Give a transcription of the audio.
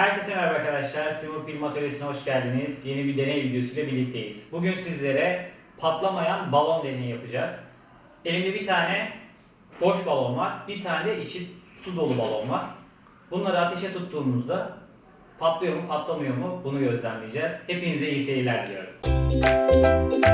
Herkese merhaba arkadaşlar. Simur Film Atölyesi'ne hoş geldiniz. Yeni bir deney videosuyla birlikteyiz. Bugün sizlere patlamayan balon deneyi yapacağız. Elimde bir tane boş balon var. Bir tane de içi su dolu balon var. Bunları ateşe tuttuğumuzda patlıyor mu patlamıyor mu bunu gözlemleyeceğiz. Hepinize iyi seyirler diliyorum.